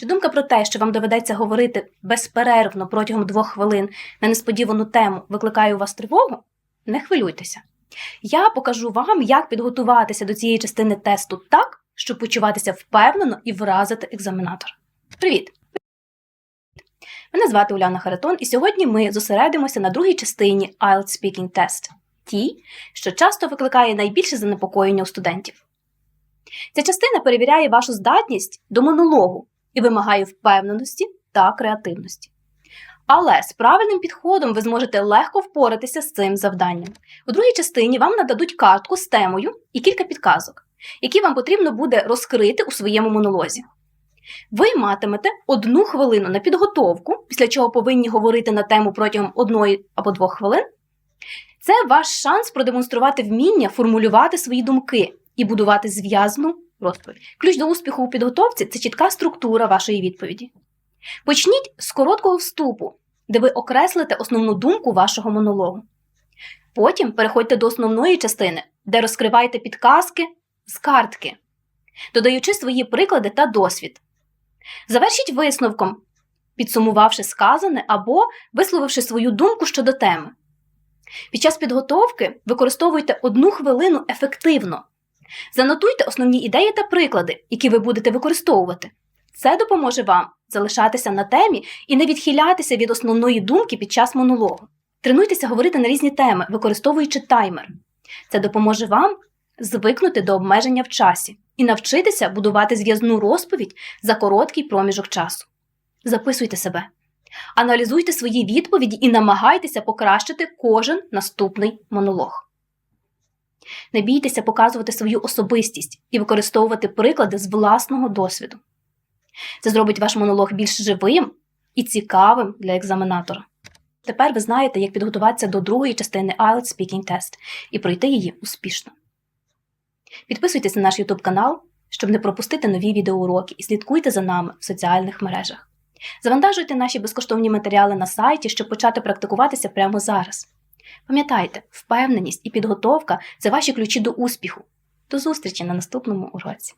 Чи думка про те, що вам доведеться говорити безперервно протягом двох хвилин на несподівану тему, викликає у вас тривогу? Не хвилюйтеся. Я покажу вам, як підготуватися до цієї частини тесту так, щоб почуватися впевнено і вразити екзаменатора. Привіт! Мене звати Уляна Харитон, і сьогодні ми зосередимося на другій частині IELTS Speaking Test – тій, що часто викликає найбільше занепокоєння у студентів. Ця частина перевіряє вашу здатність до монологу і вимагає впевненості та креативності. Але з правильним підходом ви зможете легко впоратися з цим завданням. У другій частині вам нададуть картку з темою і кілька підказок, які вам потрібно буде розкрити у своєму монолозі. Ви матимете одну хвилину на підготовку, після чого повинні говорити на тему протягом одної або двох хвилин. Це ваш шанс продемонструвати вміння формулювати свої думки і будувати зв'язну розповідь. Ключ до успіху у підготовці це чітка структура вашої відповіді. Почніть з короткого вступу, де ви окреслите основну думку вашого монологу. Потім переходьте до основної частини, де розкриваєте підказки з картки, додаючи свої приклади та досвід. Завершіть висновком, підсумувавши сказане або висловивши свою думку щодо теми. Під час підготовки використовуйте одну хвилину ефективно. Занотуйте основні ідеї та приклади, які ви будете використовувати. Це допоможе вам залишатися на темі і не відхилятися від основної думки під час монологу. Тренуйтеся говорити на різні теми, використовуючи таймер. Це допоможе вам звикнути до обмеження в часі і навчитися будувати зв'язну розповідь за короткий проміжок часу. Записуйте себе, аналізуйте свої відповіді і намагайтеся покращити кожен наступний монолог. Не бійтеся показувати свою особистість і використовувати приклади з власного досвіду. Це зробить ваш монолог більш живим і цікавим для екзаменатора. Тепер ви знаєте, як підготуватися до другої частини IELTS Speaking Test і пройти її успішно. Підписуйтесь на наш YouTube канал, щоб не пропустити нові відеоуроки і слідкуйте за нами в соціальних мережах. Завантажуйте наші безкоштовні матеріали на сайті, щоб почати практикуватися прямо зараз. Пам'ятайте, впевненість і підготовка це ваші ключі до успіху. До зустрічі на наступному уроці!